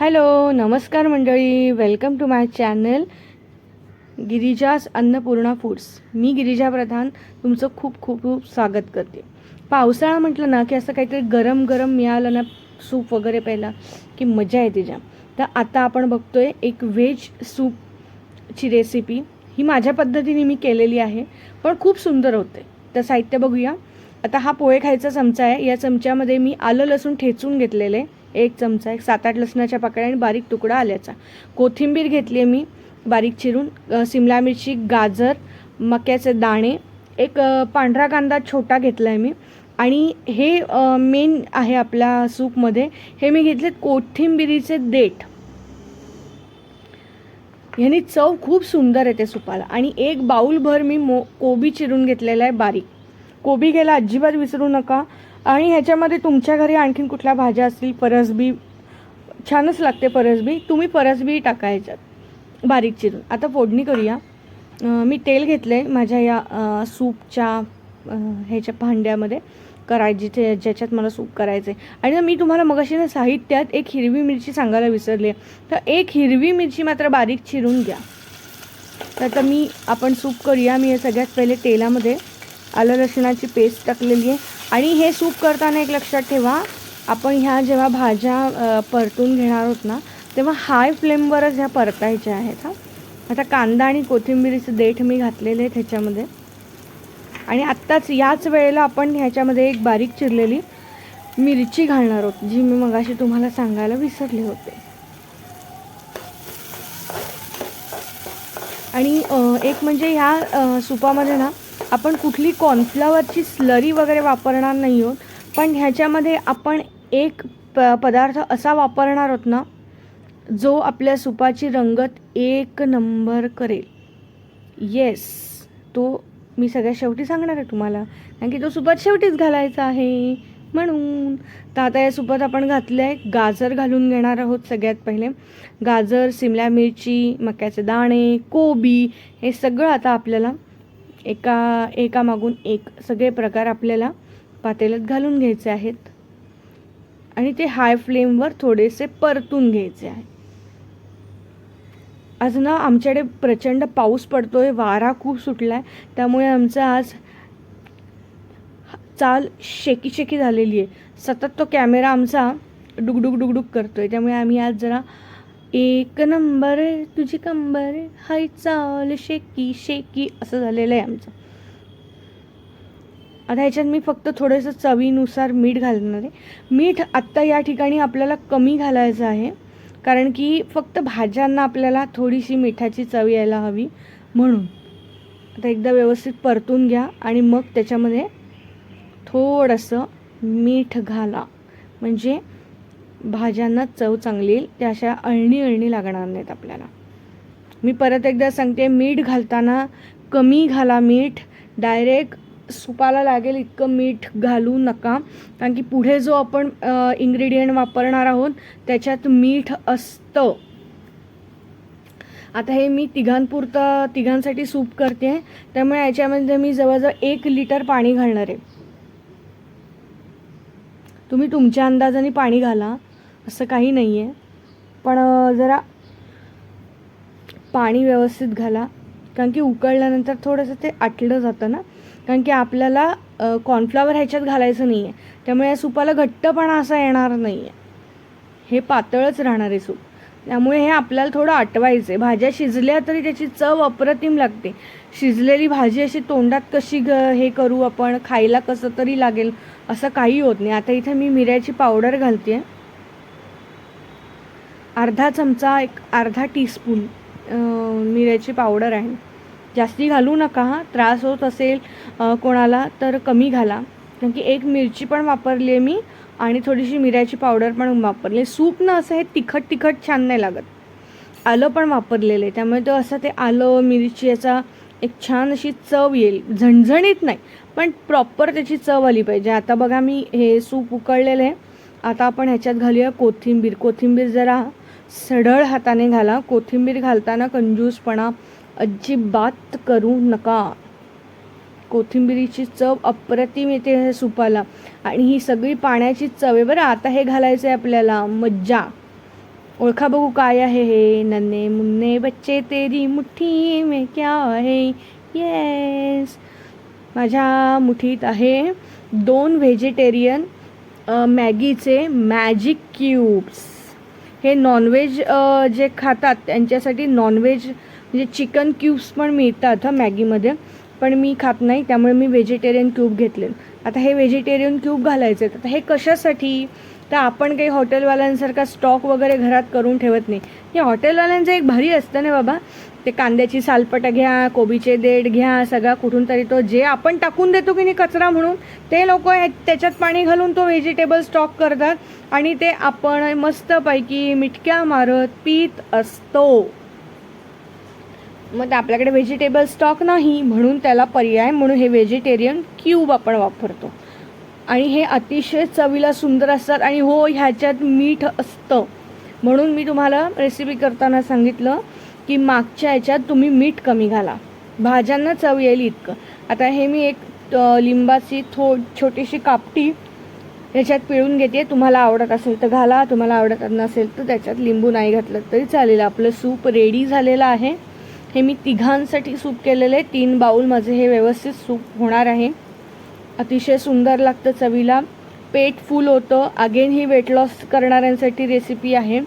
Hello नमस्कार मंडळी. Welcome to my channel Girija's Annapurna foods मी गिरिजा प्रधान तुमचं खूप खूप खूप स्वागत करते. पावसाळा म्हटलं ना की असं काहीतरी गरम गरम मिळालं ना सूप वगैरे प्यायला की मजा येते ज्या तर आता आपण बघतोय एक व्हेज सूपची रेसिपी ही माझ्या पद्धतीने मी केलेली आहे पण खूप सुंदर होते. तर साहित्य बघूया. आता हा पोहे खायचा चमचा आहे. या चमच्यामध्ये मी आलं लसूण ठेचून घेतलेले. एक चमचा एक सात आठ लसणाच्या पाकळ्या आणि बारीक तुकडा आल्याचा. कोथिंबीर घेतली आहे मी बारीक चिरून. सिमला मिरची गाजर मक्याचे दाणे. एक पांढरा कांदा छोटा घेतला आहे मी. आणि हे मेन आहे आपल्या सूपमध्ये. हे मी घेतले कोथिंबिरीचे देठ. ह्यानी चव खूप सुंदर येते सुपाला. आणि एक बाऊलभर मी मो कोबी चिरून घेतलेला आहे बारीक. कोबी घ्यायला अजिबात विसरू नका. आणि ह्याच्यामध्ये तुमच्या घरी आणखीन कुठल्या भाज्या असतील? परसबी छानच लागते परसबी तुम्ही परसबी टाका ह्याच्यात. बारीक चिरून. आता फोडणी करूया. मी तेल घेतलं आहे माझ्या या सूपच्या ह्याच्या भांड्यामध्ये. करायची जिथे ज्याच्यात मला सूप करायचं आहे आणि मी तुम्हाला मगाशी ना साहित्यात एक हिरवी मिरची सांगायला विसरली. आहे तर एक हिरवी मिरची मात्र बारीक चिरून घ्या. तर आता मी आपण सूप करूया. मी हे सगळ्यात पहिले तेलामध्ये आलं लसणाची पेस्ट टाकलेली आहे. आणि हे सूप करताना एक लक्षात ठेवा आपण ह्या जेव्हा भाज्या परतून घेणार आहोत ना तेव्हा हाय फ्लेमवरच ह्या परतायच्या आहेत हा. आता कांदा आणि कोथिंबिरीचं देठ मी घातलेले आहेत ह्याच्यामध्ये आणि आत्ताच याच वेळेला आपण ह्याच्यामध्ये एक बारीक चिरलेली मिरची घालणार आहोत जी मी मगाशी तुम्हाला सांगायला विसरले होते. आणि एक म्हणजे ह्या सुपामध्ये ना आपण कुठली कॉर्नफ्लॉवरची स्लरी वगैरे वापरणार नाही आहोत. पण ह्याच्यामध्ये आपण एक प पदार्थ असा वापरणार आहोत ना जो आपल्या सुपाची रंगत एक नंबर करेल. येस तो मी सगळ्यात शेवटी सांगणार आहे तुम्हाला. कारण की तो सुपात शेवटीच घालायचा आहे. म्हणून तर आता या सुपात आपण घातलं आहे गाजर घालून घेणार आहोत सगळ्यात पहिले. गाजर सिमला मिरची मक्याचे दाणे कोबी हे सगळं आता आपल्याला एका एकामागून एक सगळे प्रकार आपल्याला पातेल्यात घालून घ्यायचे आहेत. आणि ते हाय फ्लेमवर थोडेसे परतून घ्यायचे आहे आज ना आमच्याकडे प्रचंड पाऊस पडतोय वारा खूप सुटला आहे त्यामुळे आमचं आज चाल शेकी शेकी झालेली आहे. सतत तो कॅमेरा आमचा डुगडुग डुगडुग करतोय त्यामुळे आम्ही आज जरा एक नंबर तुझी कंबर हाय चाल शेकी शेकी असं झालेलं आहे आमचं. आता ह्याच्यात मी फक्त थोडंसं चवीनुसार मीठ घालणार आहे. मीठ आत्ता या ठिकाणी आपल्याला कमी घालायचं आहे कारण की फक्त भाज्यांना आपल्याला थोडीशी मिठाची चव यायला हवी म्हणून. आता एकदा व्यवस्थित परतून घ्या आणि मग त्याच्यामध्ये थोडंसं मीठ घाला. म्हणजे भाज्यांना चव चांगली येईल त्या अशा अळणी अळणी लागणार नाहीत आपल्याला. मी परत एकदा सांगते मीठ घालताना कमी घाला मीठ. डायरेक्ट सुपाला लागेल इतकं मीठ घालू नका. कारण की पुढे जो आपण इंग्रेडियंट वापरणार आहोत त्याच्यात मीठ असतं. आता हे मी तिघांपुरतं तिघांसाठी सूप करते. त्यामुळे याच्यामध्ये मी जवळजवळ एक लिटर पाणी घालणार आहे. तुम्ही तुमच्या अंदाजाने पाणी घाला. असं काही नाही आहे पण जरा पाणी व्यवस्थित घाला. कारण की उकळल्यानंतर थोडंसं ते आटलं जातं ना. कारण की आपल्याला कॉर्नफ्लावर ह्याच्यात घालायचं नाही आहे त्यामुळे या सुपाला घट्टपणा असा येणार नाही आहे हे पातळच राहणार आहे सूप. त्यामुळे हे आपल्याला थोडं आटवायचं आहे भाज्या शिजल्या तरी त्याची चव अप्रतिम लागते. शिजलेली भाजी अशी तोंडात कशी ग हे करू आपण खायला कसं तरी लागेल असं काही होत नाही. आता इथे मी मिऱ्याची पावडर घालते आहे अर्धा चमचा एक अर्धा टीस्पून मिऱ्याची पावडर आहे. जास्ती घालू नका हा त्रास होत असेल कोणाला तर कमी घाला. कारण की एक मिरची पण वापरली आहे मी आणि थोडीशी मिऱ्याची पावडर पण वापरली सूप ना असं हे तिखट तिखट छान नाही लागत. आलं पण वापरलेलं आहे. त्यामुळे तो असं ते आलं मिरची याचा एक छान अशी चव येईल. झणझणीत नाही पण प्रॉपर त्याची चव आली पाहिजे. आता बघा मी हे सूप उकळलेलं आहे. आता आपण ह्याच्यात घालूया कोथिंबीर. कोथिंबीर जरा सढळ हाताने घाला कोथिंबीर घालताना कंजूसपणा अजिबात करू नका. कोथिंबिरीची चव अप्रतिम येते ह्या सुपाला. आणि ही सगळी पाण्याची चव आहे बरं आता हे घालायचं आहे आपल्याला. मज्जा. ओळखा बघू काय आहे हे. नन्हे मुन्ने बच्चे तेरी मुठ्ठी मे क्या आहे येस माझ्या मुठीत आहे दोन व्हेजिटेरियन मॅगीचे मॅजिक क्यूब्स हे नॉनव्हेज जे खातात त्यांच्यासाठी नॉनव्हेज म्हणजे चिकन क्यूब्स पण मिळतात हं मॅगीमध्ये. पण मी खात नाही त्यामुळे मी व्हेजिटेरियन क्यूब घेतले. आता हे व्हेजिटेरियन क्यूब घालायचे आहेत आता हे कशासाठी? तर आपण काही हॉटेलवाल्यांसारखा स्टॉक वगैरे घरात करून ठेवत नाही. हे हॉटेलवाल्यांचं एक भारी असतं ना बाबा. ते कांद्याची सालपटं घ्या कोबीचे देठ घ्या सगळा कुठून तरी तो जे आपण टाकून देतो की नाही कचरा म्हणून ते लोक त्याच्यात पाणी घालून तो व्हेजिटेबल स्टॉक करतात आणि ते आपण मस्तपैकी मिटक्या मारत पीत असतो. मग ते आपल्याकडे व्हेजिटेबल स्टॉक नाही म्हणून त्याला पर्याय म्हणून हे व्हेजिटेरियन क्यूब आपण वापरतो. आणि हे अतिशय चवीला सुंदर असतात आणि हो ह्याच्यात मीठ असतं. म्हणून मी तुम्हाला रेसिपी करताना सांगितलं की मागच्या ह्याच्यात तुम्ही मीठ कमी घाला. भाज्यांना चव येईल इतकं. आता हे मी एक लिंबाची थो छोटीशी कापटी ह्याच्यात पिळून घेते. तुम्हाला आवडत असेल तर घाला. तुम्हाला आवडत नसेल तर त्याच्यात लिंबू नाही घातलं तरी चालेल. आपलं सूप रेडी झालेलं आहे. हे मी तिघांसाठी सूप केलेलं आहे. तीन बाऊल माझे हे व्यवस्थित सूप होणार आहे. अतिशय सुंदर लागतं चवीला. पेट फुल होतं. अगेन ही वेट लॉस करणाऱ्यांसाठी रेसिपी आहे.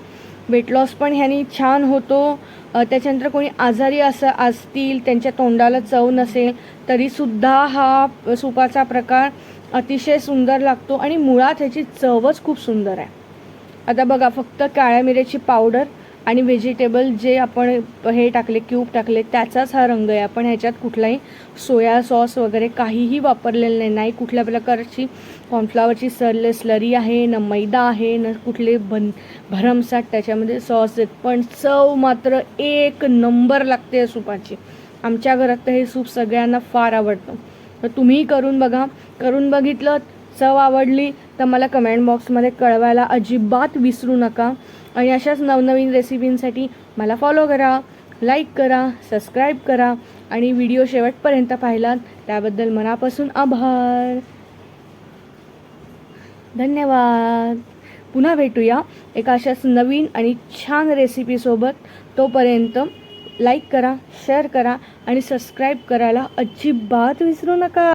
वेट लॉस पण ह्यानी छान होतो. त्याच्यानंतर कोणी आजारी असं असतील त्यांच्या तोंडाला चव नसेल तरीसुद्धा हा सुपाचा प्रकार अतिशय सुंदर लागतो आणि मुळात ह्याची चवच खूप सुंदर आहे. आता बघा फक्त काळ्या मिऱ्याची पावडर आणि व्हेजिटेबल जे आपण हे टाकले क्यूब टाकले त्याचाच हा रंग आहे. आपण ह्याच्यात कुठलाही सोया सॉस वगैरे काहीही वापरलेलं नाही. नाही कुठल्या प्रकारची कॉर्नफ्लावरची सरले स्लरी आहे न मैदा आहे न कुठले बन भरमसाठ त्याच्यामध्ये सॉस आहेत पण चव मात्र एक नंबर लागते या सूपाची. आमच्या घरात तर हे सूप सगळ्यांना फार आवडतं. तर तुम्ही करून बघा. करून बघितलं चव आवडली तर मला कमेंट बॉक्समध्ये कळवायला अजिबात विसरू नका. आणि अशाच नवनवीन रेसिपींसाठी मला फॉलो करा लाईक करा सबस्क्राईब करा आणि व्हिडिओ शेवटपर्यंत पाहिलात त्याबद्दल मनापासून आभार. धन्यवाद. पुन्हा भेटूया एका अशाच नवीन आणि छान रेसिपीसोबत तोपर्यंत लाईक करा शेअर करा आणि सबस्क्राईब करायला अजिबात विसरू नका.